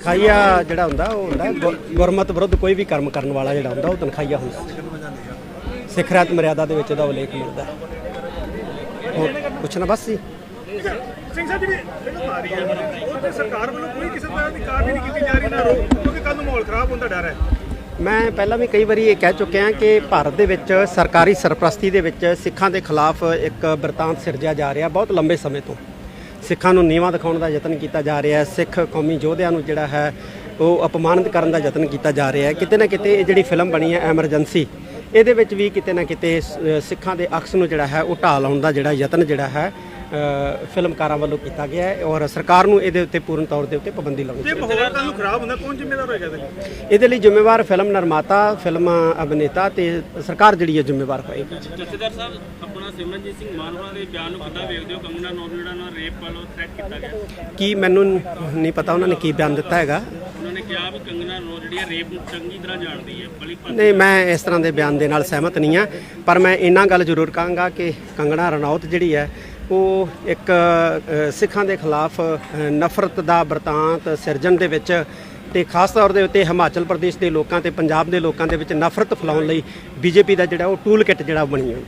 ਤਨਖਾਹੀਆ ਜਿਹੜਾ ਹੁੰਦਾ ਉਹ ਹੁੰਦਾ ਗੁਰਮਤ ਵਿਰੁੱਧ ਕੋਈ ਵੀ ਕਰਮ ਕਰਨ ਵਾਲਾ ਜਿਹੜਾ ਹੁੰਦਾ ਉਹ ਤਨਖਾਹੀਆ ਹੁੰਦਾ। ਸਿੱਖ ਰਾਤ ਮਰਿਆਦਾ ਦੇ ਵਿੱਚ ਇਹਦਾ ਉਲੇਖ ਮਿਲਦਾ। ਹੋਰ ਪੁੱਛਣਾ ਬਸ ਸੀ ਸਿੰਘ ਸਾਹਿਬ ਜਿਹੜੀ ਫਿਲਮ ਆ ਰਹੀ ਹੈ ਉਹ ਤੇ ਸਰਕਾਰ ਵੱਲੋਂ ਕੋਈ ਕਿਸੇ ਤਰ੍ਹਾਂ ਦੀ ਕਾਰਵਾਈ ਨਹੀਂ ਕੀਤੀ ਜਾ ਰਹੀ ਨਾ ਰੋਕ ਕਿਉਂਕਿ ਕੱਲ ਨੂੰ ਮਾਹੌਲ ਖਰਾਬ ਹੋਣ ਦਾ ਡਰ ਹੈ। ਮੈਂ ਪਹਿਲਾਂ ਵੀ ਕਈ ਵਾਰੀ ਇਹ ਕਹਿ ਚੁੱਕਿਆ ਕਿ ਭਾਰਤ ਦੇ ਵਿੱਚ ਸਰਕਾਰੀ ਸਰਪ੍ਰਸਤੀ ਦੇ ਵਿੱਚ ਸਿੱਖਾਂ ਦੇ ਖਿਲਾਫ ਇੱਕ ਬਰਤਾਂਤ ਸਿਰਜਿਆ ਜਾ ਰਿਹਾ ਬਹੁਤ ਲੰਬੇ ਸਮੇਂ ਤੋਂ। ਸਿੱਖਾਂ ਨੂੰ ਨੀਵਾਂ ਦਿਖਾਉਣ ਦਾ ਯਤਨ ਕੀਤਾ ਜਾ ਰਿਹਾ ਹੈ। ਸਿੱਖ ਕੌਮੀ ਯੋਧਿਆਂ ਨੂੰ ਜਿਹੜਾ ਹੈ, ਉਹ ਅਪਮਾਨਿਤ ਕਰਨ ਦਾ ਯਤਨ ਕੀਤਾ ਜਾ ਰਿਹਾ ਹੈ। ਕਿਤੇ ਨਾ ਕਿਤੇ ਇਹ ਜਿਹੜੀ ਫਿਲਮ ਬਣੀ ਹੈ ਐਮਰਜੈਂਸੀ ਇਹਦੇ ਵਿੱਚ ਵੀ ਕਿਤੇ ਨਾ ਕਿਤੇ ਸਿੱਖਾਂ ਦੇ ਅਕਸ ਨੂੰ ਜਿਹੜਾ ਹੈ, ਉਹ ਢਾਹ ਲਾਉਣ ਦਾ ਜਿਹੜਾ ਯਤਨ ਜਿਹੜਾ ਹੈ ਫਿਲਮਕਾਰਾਂ ਵੱਲੋਂ ਕੀਤਾ ਗਿਆ ਹੈ ਔਰ ਸਰਕਾਰ ਨੂੰ ਇਹਦੇ ਉੱਤੇ ਪੂਰਨ ਤੌਰ ਦੇ ਉੱਤੇ ਪਾਬੰਦੀ ਲਾਉਣੀ ਜੇ ਮਾਹੌਲ ਕੱਲ ਨੂੰ ਖਰਾਬ ਹੁੰਦਾ ਕੌਣ ਜ਼ਿੰਮੇਵਾਰ ਹੋਏਗਾ ਇਹਦੇ ਲਈ? ਇਹਦੇ ਲਈ ਜ਼ਿੰਮੇਵਾਰ ਫਿਲਮ ਨਿਰਮਾਤਾ ਫਿਲਮ ਅਭਿਨੇਤਾ ਤੇ ਸਰਕਾਰ ਜਿਹੜੀ ਹੈ ਜ਼ਿੰਮੇਵਾਰ ਹੋਏਗੀ। ਜਥੇਦਾਰ ਸਾਹਿਬ ਆਪਣਾ ਸਿਮਰਨਜੀਤ ਸਿੰਘ ਮਾਨ ਹੋਣਾ ਦੇ ਬਿਆਨ ਨੂੰ ਕਿੱਦਾਂ ਵੇਖਦੇ ਹੋ? ਕੰਗਨਾ ਨੌਨ ਜਿਹੜਾ ਨਾਲ ਰੇਪ ਵੱਲੋਂ ਥ੍ਰੈਟ ਕੀਤਾ ਗਿਆ। ਕੀ ਮੈਨੂੰ ਨਹੀਂ ਪਤਾ ਉਹਨਾਂ ਨੇ ਕੀ ਬਿਆਨ ਦਿੱਤਾ ਹੈਗਾ। ਉਹਨਾਂ ਨੇ ਕਿਹਾ ਵੀ ਕੰਗਨਾ ਨੌ ਜਿਹੜੀ ਹੈ ਰੇਪ ਨੂੰ ਚੰਗੀ ਤਰ੍ਹਾਂ ਜਾਣਦੀ ਹੈ ਬਲੀ ਨਹੀਂ ਮੈਂ ਇਸ ਤਰ੍ਹਾਂ ਦੇ ਬਿਆਨ ਦੇ ਨਾਲ ਸਹਿਮਤ ਨਹੀਂ ਆ ਪਰ ਮੈਂ ਇੰਨਾ ਗੱਲ ਜ਼ਰੂਰ ਕਹਾਂਗਾ ਕਿ ਕੰਗਣਾ ਰਣੌਤ ਜਿਹੜੀ ਹੈ ਉਹ ਇੱਕ ਸਿੱਖਾਂ ਦੇ ਖਿਲਾਫ ਨਫ਼ਰਤ ਦਾ ਬਰਤਾਂਤ ਸਿਰਜਣ ਦੇ ਵਿੱਚ ਤੇ ਖਾਸ ਤੌਰ ਦੇ ਉੱਤੇ ਹਿਮਾਚਲ ਪ੍ਰਦੇਸ਼ ਦੇ ਲੋਕਾਂ ਤੇ ਪੰਜਾਬ ਦੇ ਲੋਕਾਂ ਦੇ ਵਿੱਚ ਨਫ਼ਰਤ ਫੈਲਾਉਣ ਲਈ ਬੀਜੇਪੀ ਦਾ ਜਿਹੜਾ ਉਹ ਟੂਲ ਕਿੱਟ ਜਿਹੜਾ ਉਹ ਬਣੀ ਹੋਈ